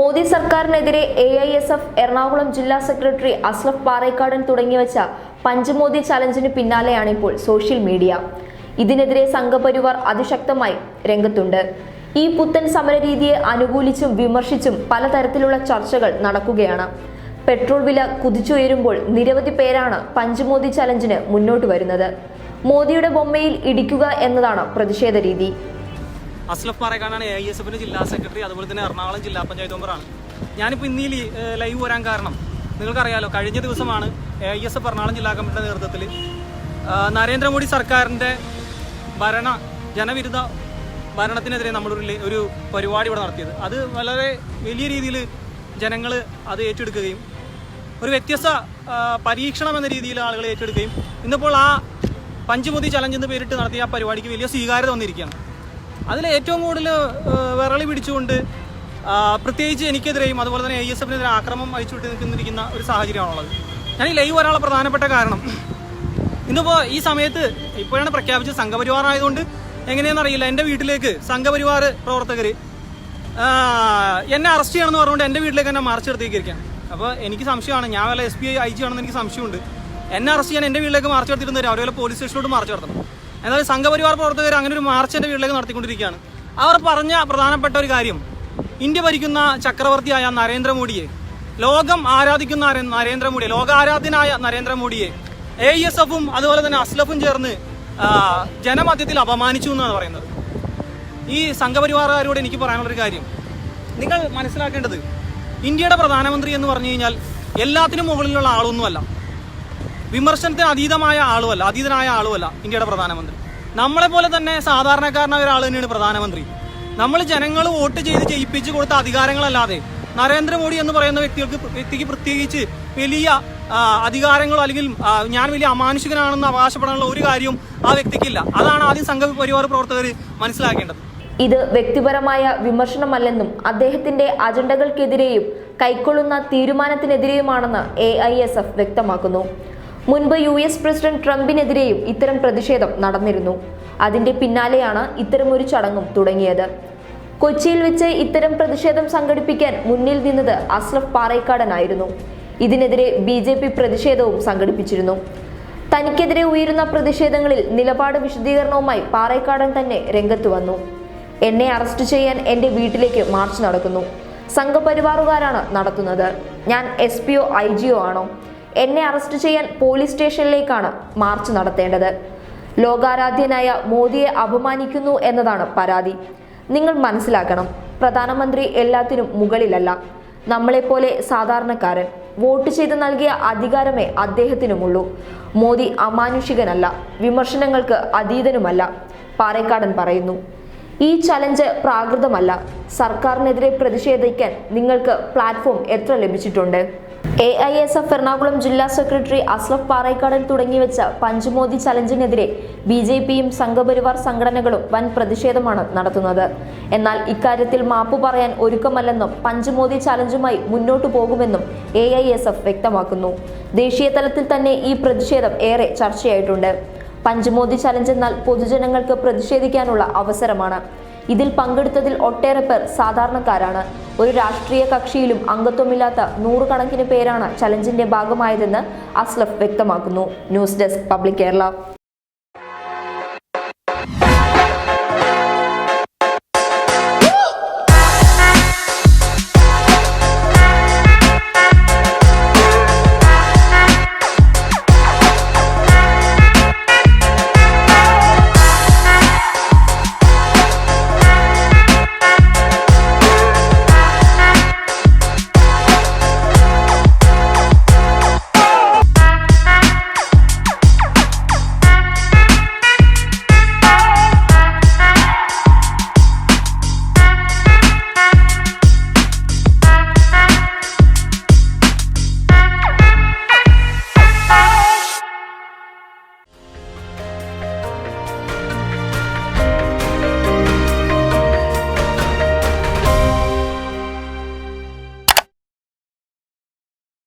മോദി സർക്കാരിനെതിരെ A I S F Ernakulam ജില്ലാ secretary Aslaf Parekkadan തുടങ്ങിവച്ച പഞ്ചമോദി ചലഞ്ചിന് പിന്നാലെയാണ് ഇപ്പോൾ സോഷ്യൽ മീഡിയ. ഇതിനെതിരെ സംഘപരിവാർ അതിശക്തമായി രംഗത്തുണ്ട്. ഈ പുത്തൻ സമരരീതിയെ അനുകൂലിച്ചും വിമർശിച്ചും പലതരത്തിലുള്ള ചർച്ചകൾ നടക്കുകയാണ്. പെട്രോൾ വില കുതിച്ചുയരുമ്പോൾ നിരവധി പേരാണ് പഞ്ചമോദി ചലഞ്ചിന് മുന്നോട്ട് വരുന്നത്. മോദിയുടെ ബൊമ്മയിൽ ഇടിക്കുക എന്നതാണ് പ്രതിഷേധ രീതി. അസ്ലഫ് പാറേക്കാടാണ് എ എസ് എഫിന്റെ ജില്ലാ സെക്രട്ടറി അതുപോലെ തന്നെ എറണാകുളം ജില്ലാ പഞ്ചായത്ത് മെമ്പറാണ്. ഞാനിപ്പോൾ ഇന്നീ ലൈവ് വരാൻ കാരണം നിങ്ങൾക്കറിയാലോ കഴിഞ്ഞ ദിവസമാണ് എ എസ് എഫ് എറണാകുളം ജില്ലാ കമ്മിറ്റിയുടെ നേതൃത്വത്തിൽ നരേന്ദ്രമോദി സർക്കാരിന്റെ ഭരണ ജനവിരുദ്ധ ഭരണത്തിനെതിരെ നമ്മളൊരു ഒരു പരിപാടി ഇവിടെ നടത്തിയത്. അത് വളരെ വലിയ രീതിയിൽ ജനങ്ങൾ അത് ഏറ്റെടുക്കുകയും ഒരു വ്യത്യസ്ത പരീക്ഷണം എന്ന രീതിയിൽ ആളുകൾ ഏറ്റെടുക്കുകയും ഇന്നിപ്പോൾ ആ പഞ്ചുമുതി ചലഞ്ച് എന്ന് പേരിട്ട് നടത്തിയ ആ പരിപാടിക്ക് വലിയ സ്വീകാര്യത വന്നിരിക്കുകയാണ്. അതിൽ ഏറ്റവും കൂടുതൽ വിറളി പിടിച്ചുകൊണ്ട് പ്രത്യേകിച്ച് എനിക്കെതിരെയും അതുപോലെ തന്നെ ഐ എസ് എഫിനെതിരെ ആക്രമം അയച്ചുവിട്ട് നിൽക്കുന്നിരിക്കുന്ന ഒരു സാഹചര്യമാണുള്ളത്. ഞാൻ ഈ ലൈവ് വരാനുള്ള പ്രധാനപ്പെട്ട കാരണം ഇന്നിപ്പോൾ ഈ സമയത്ത് ഇപ്പോഴാണ് പ്രഖ്യാപിച്ച സംഘപരിവാർ ആയതുകൊണ്ട് എങ്ങനെയാണെന്ന് അറിയില്ല. എന്റെ വീട്ടിലേക്ക് സംഘപരിവാർ പ്രവർത്തകർ എന്നെ അറസ്റ്റ് ചെയ്യണമെന്ന് പറഞ്ഞുകൊണ്ട് എന്റെ വീട്ടിലേക്ക് എന്നെ മാർച്ച് നടത്തിയിരിക്കുകയാണ്. അപ്പോൾ എനിക്ക് സംശയമാണ്. ഞാൻ വല്ല S P I I G ആണെന്ന് എനിക്ക് സംശയമുണ്ട്. എന്നെ അറസ്റ്റ് ചെയ്യാൻ എന്റെ വീട്ടിലേക്ക് മാർച്ച് നടത്തിയിട്ട് വല്ല പോലീസ് സ്റ്റേഷനിലോട്ട് മാർച്ച് നടത്തണം. എന്നാൽ സംഘപരിവാർ പ്രവർത്തകർ അങ്ങനെ ഒരു മാർച്ച് എന്റെ വീട്ടിലേക്ക് നടത്തിക്കൊണ്ടിരിക്കുകയാണ്. അവർ പറഞ്ഞ പ്രധാനപ്പെട്ട ഒരു കാര്യം. ഇന്ത്യ ഭരിക്കുന്ന ചക്രവർത്തിയായ നരേന്ദ്രമോദിയെ ലോകം ആരാധിക്കുന്ന നരേ- നരേന്ദ്രമോദിയെ ലോകാരാധ്യനായ നരേന്ദ്രമോദിയെ എ എസ് എഫും അതുപോലെ തന്നെ അസ്ലഫും ചേർന്ന് ജനമധ്യത്തിൽ അപമാനിച്ചു എന്നാണ് പറയുന്നത്. ഈ സംഘപരിവാറുകാരോട് എനിക്ക് പറയാനുള്ളൊരു കാര്യം. നിങ്ങൾ മനസ്സിലാക്കേണ്ടത് ഇന്ത്യയുടെ പ്രധാനമന്ത്രി എന്ന് പറഞ്ഞു കഴിഞ്ഞാൽ എല്ലാത്തിനും മുകളിലുള്ള ആളൊന്നുമല്ല. വിമർശനത്തിന് അതീതമായ ആളുമല്ല അതീതനായ ആളുമല്ല ഇന്ത്യയുടെ പ്രധാനമന്ത്രി. നമ്മളെ പോലെ തന്നെ സാധാരണക്കാരനായ ഒരാൾ തന്നെയാണ് പ്രധാനമന്ത്രി. നമ്മൾ ജനങ്ങൾ വോട്ട് ചെയ്ത് ജയിപ്പിച്ച് കൊടുത്ത അധികാരങ്ങളല്ലാതെ നരേന്ദ്രമോദി എന്ന് പറയുന്ന വ്യക്തികൾക്ക് വ്യക്തിക്ക് പ്രത്യേകിച്ച് വലിയ അധികാരങ്ങളോ അല്ലെങ്കിൽ ഞാൻ വലിയ അമാനുഷികനാണെന്ന് അവകാശപ്പെടാനുള്ള ഒരു കാര്യവും ആ വ്യക്തിക്കില്ല. അതാണ് ആദ്യം സംഘപരിവാർ പ്രവർത്തകർ മനസ്സിലാക്കേണ്ടത്. ഇത് വ്യക്തിപരമായ വിമർശനമല്ലെന്നും അദ്ദേഹത്തിന്റെ അജണ്ടകൾക്കെതിരെയും കൈക്കൊള്ളുന്ന തീരുമാനത്തിനെതിരെയുമാണെന്ന് എ വ്യക്തമാക്കുന്നു. മുൻപ് യു എസ് പ്രസിഡന്റ് ട്രംപിനെതിരെയും ഇത്തരം പ്രതിഷേധം നടന്നിരുന്നു. അതിന്റെ പിന്നാലെയാണ് ഇത്തരമൊരു ചടങ്ങും തുടങ്ങിയത്. കൊച്ചിയിൽ വെച്ച് ഇത്തരം പ്രതിഷേധം സംഘടിപ്പിക്കാൻ മുന്നിൽ നിന്നത് അസ്ലഫ് പാറേക്കാടനായിരുന്നു. ഇതിനെതിരെ ബി ജെ പി പ്രതിഷേധവും സംഘടിപ്പിച്ചിരുന്നു. തനിക്കെതിരെ ഉയരുന്ന പ്രതിഷേധങ്ങളിൽ നിലപാട് വിശദീകരണവുമായി പാറേക്കാടൻ തന്നെ രംഗത്ത് വന്നു. എന്നെ അറസ്റ്റ് ചെയ്യാൻ എന്റെ വീട്ടിലേക്ക് മാർച്ച് നടക്കുന്നു. സംഘപരിവാറുകാരാണ് നടത്തുന്നത്. ഞാൻ എസ് പിയോ ഐ ആണോ? എന്നെ അറസ്റ്റ് ചെയ്യാൻ പോലീസ് സ്റ്റേഷനിലേക്കാണ് മാർച്ച് നടത്തേണ്ടത്. ലോകാരാധ്യനായ മോദിയെ അപമാനിക്കുന്നു എന്നതാണ് പരാതി. നിങ്ങൾ മനസ്സിലാക്കണം പ്രധാനമന്ത്രി എല്ലാത്തിനും മുകളിലല്ല. നമ്മളെപ്പോലെ സാധാരണക്കാരൻ. വോട്ട് ചെയ്ത് നൽകിയ അധികാരമേ അദ്ദേഹത്തിനുമുള്ളൂ. മോദി അമാനുഷികനല്ല വിമർശനങ്ങൾക്ക് അതീതനുമല്ല പാറേക്കാടൻ പറയുന്നു. ഈ ചലഞ്ച് പ്രാകൃതമല്ല. സർക്കാരിനെതിരെ പ്രതിഷേധിക്കാൻ നിങ്ങൾക്ക് പ്ലാറ്റ്ഫോം എത്ര ലഭിച്ചിട്ടുണ്ട്? A I S F Ernakulam ജില്ലാ സെക്രട്ടറി അസ്ലഫ് പാറേക്കാടൻ തുടങ്ങിവെച്ച പഞ്ചമോദി ചലഞ്ചിനെതിരെ ബി ജെ പിയും സംഘപരിവാർ സംഘടനകളും വൻ പ്രതിഷേധമാണ് നടത്തുന്നത്. എന്നാൽ ഇക്കാര്യത്തിൽ മാപ്പു പറയാൻ ഒരുക്കമല്ലെന്നും പഞ്ചമോദി ചലഞ്ചുമായി മുന്നോട്ടു പോകുമെന്നും എ വ്യക്തമാക്കുന്നു. ദേശീയ തലത്തിൽ തന്നെ ഈ പ്രതിഷേധം ഏറെ ചർച്ചയായിട്ടുണ്ട്. പഞ്ചമോദി ചലഞ്ച് എന്നാൽ പൊതുജനങ്ങൾക്ക് പ്രതിഷേധിക്കാനുള്ള അവസരമാണ്. ഇതിൽ പങ്കെടുത്തതിൽ ഒട്ടേറെ പേർ സാധാരണക്കാരാണ്. ഒരു രാഷ്ട്രീയ കക്ഷിയിലും അംഗത്വമില്ലാത്ത നൂറുകണക്കിന് പേരാണ് ചലഞ്ചിന്റെ ഭാഗമായതെന്ന് അസ്ലഫ് വ്യക്തമാക്കുന്നു. News desk public Kerala.